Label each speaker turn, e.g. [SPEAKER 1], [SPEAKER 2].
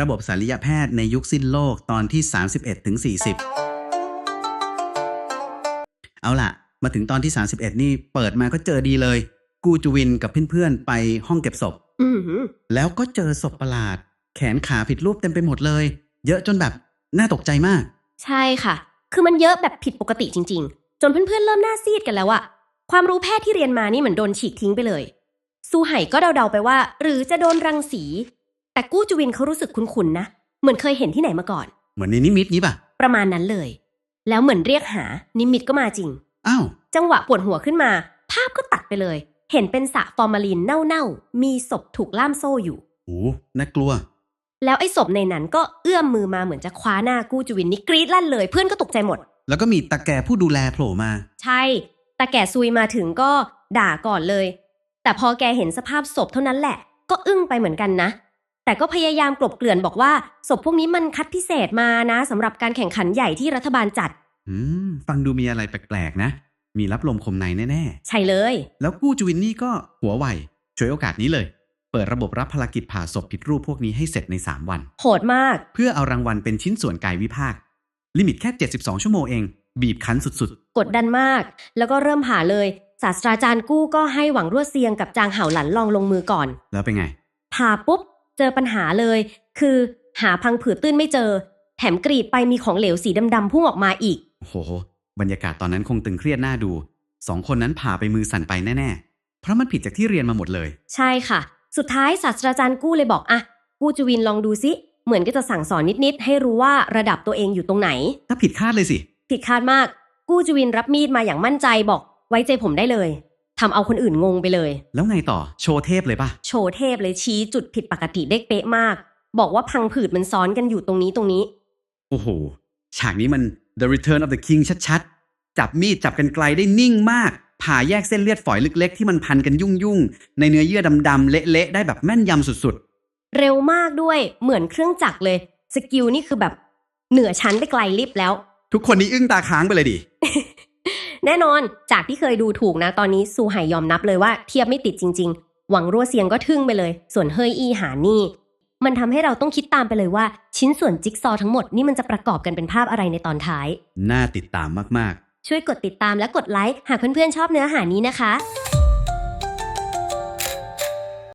[SPEAKER 1] ระบบศัลยแพทย์ในยุคสิ้นโลกตอนที่ 31ถึง40 เอาล่ะ มาถึงตอนที่ 31 นี่เปิดมาก็เจอดีเลย กูจูวินกับเพื่อนๆ ไปห้องเก็บศพ
[SPEAKER 2] อือหือ
[SPEAKER 1] แล้วก็เจอศพประหลาด แขนขาผิดรูปเต็มไปหมดเลย เยอะจนแบบ น่าตกใจมาก
[SPEAKER 2] ใช่ค่ะ คือมันเยอะแบบผิดปกติจริง ๆ จนเพื่อนๆ เริ่มหน้าซีดกันแล้วอะความรู้แพทย์ที่เรียนมานี่เหมือนโดนฉีกทิ้งไปเลย ซูไห่ก็เดาๆไปว่า หรือจะโดนรังสี แต่กู้จวินเขารู้สึกคุ้นๆนะ เหมือนเคยเห็นที่ไหนมาก่อน
[SPEAKER 1] เหมือนในนิมิตนี้ป่ะ
[SPEAKER 2] ประมาณนั้นเลย แล้วเหมือนเรียกหา นิมิตก็มาจริง
[SPEAKER 1] อ้าว
[SPEAKER 2] จังหวะปวดหัวขึ้นมา ภาพก็ตัดไปเลย เห็นเป็นสระฟอร์มาลีนเน่าๆ มีศพถูกล่ามโซ่อยู่
[SPEAKER 1] โอ้น่ากลัว
[SPEAKER 2] แล้วไอ้ศพในนั้นก็เอื้อมมือมาเหมือนจะคว้าหน้ากู้จวินนี่กรี๊ดลั่นเลย เพื่อนก็ตกใจหมด
[SPEAKER 1] แล้วก็มีตาแก่ผู้ดูแลโผล่มา
[SPEAKER 2] ใช่แต่แก่ซุยมาถึงก็ด่าก่อนเลย แต่พอแกเห็นสภาพศพเท่านั้นแหละ ก็อึ้งไปเหมือนกันนะ แต่ก็พยายามกลบเกลื่อนบอกว่า ศพพวกนี้มันคัดพิเศษมานะสำหรับการแข่งขันใหญ่ที่รัฐบาลจัด
[SPEAKER 1] อืม ฟังดูมีอะไรแปลกๆนะ มีรับลมคมในแน่
[SPEAKER 2] ใช่เลย
[SPEAKER 1] ๆแล้วกู้จูวินนี่ก็หัวไวช่วยโอกาสนี้เลย เปิดระบบรับภารกิจผ่าศพผิดรูปพวกนี้ให้เสร็จใน 3 วัน
[SPEAKER 2] โหดมาก
[SPEAKER 1] เพื่อเอารางวัลเป็นชิ้นส่วนกายวิภาค ลิมิตแค่ 72 ชั่วโมงเอง บีบคั้นสุด
[SPEAKER 2] กดดันมาก แล้วก็เริ่มผ่าเลย ศาสตราจารย์กู้ก็ให้หวังรั่วเซียงกับจางเห่าหลันลองลงมือก่อน
[SPEAKER 1] ๆ แล้วเป็นไง
[SPEAKER 2] ผ่าปุ๊บ เจอปัญหาเลย คือหาพังผืดตื้นไม่เจอ แถมกรีดไปมีของเหลวสีดำๆพุ่งออกมาอีก
[SPEAKER 1] โอ้โห บรรยากาศตอนนั้นคงตึงเครียดน่าดู สองคนนั้นผ่าไปมือสั่นไปแน่ๆ เพราะมันผิดจากที่เรียนมาหมดเลย
[SPEAKER 2] ใช่ค่ะ สุดท้ายศาสตราจารย์กู้เลยบอกอะกู้จวินลองดูซิ เหมือนก็จะสั่งสอนนิดๆ ให้รู้ว่าระดับตัวเองอยู่ตรงไหน
[SPEAKER 1] ถ้าผิดคาดเลยสิ
[SPEAKER 2] ผิดคาดมาก กู้จวินรับมีดมาอย่างมั่นใจบอก ไว้ใจผมได้เลย ทำเอาคนอื่นงงไปเลย
[SPEAKER 1] แล้วไงต่อโชว์เทพเลยป่ะ
[SPEAKER 2] โชว์เทพเลยชี้จุดผิดปกติได้เป๊ะมาก บอกว่าพังผืดมันซ้อนกันอยู่ตรงนี้ตรงนี้
[SPEAKER 1] โอ้โห ฉากนี้มัน The Return of the King ชัดๆ จับมีดจับกันไกลได้นิ่งมาก ผ่าแยกเส้นเลือดฝอยเล็กๆ ที่มันพันกันยุ่งๆ ในเนื้อเยื่อดำๆ เละๆ ได้แบบแม่นยำสุด
[SPEAKER 2] เร็วมากด้วยเหมือนเครื่องจักรเลย สกิลนี่คือแบบเหนือชั้นไปไกลลิบแล้ว
[SPEAKER 1] ๆทุกคนนี้อึ้งตาค้างไปเลยดิ
[SPEAKER 2] แน่นอนจากที่เคยดูถูกนะ ตอนนี้ซูไห่ยอมนับเลยว่าเทียบไม่ติดจริง ๆ หวังรั่วเซียงก็ทึ่งไปเลย ส่วนเฮยอีหานี่ มันทำให้เราต้องคิดตามไปเลยว่า ชิ้นส่วนจิ๊กซอว์ทั้งหมดนี่มันจะประกอบกันเป็นภาพอะไรในตอนท้าย
[SPEAKER 1] น่าติดตามมาก
[SPEAKER 2] ช่วยกดติดตามและกดไลค์หากเพื่อนๆชอบเนื้อหานี้นะคะ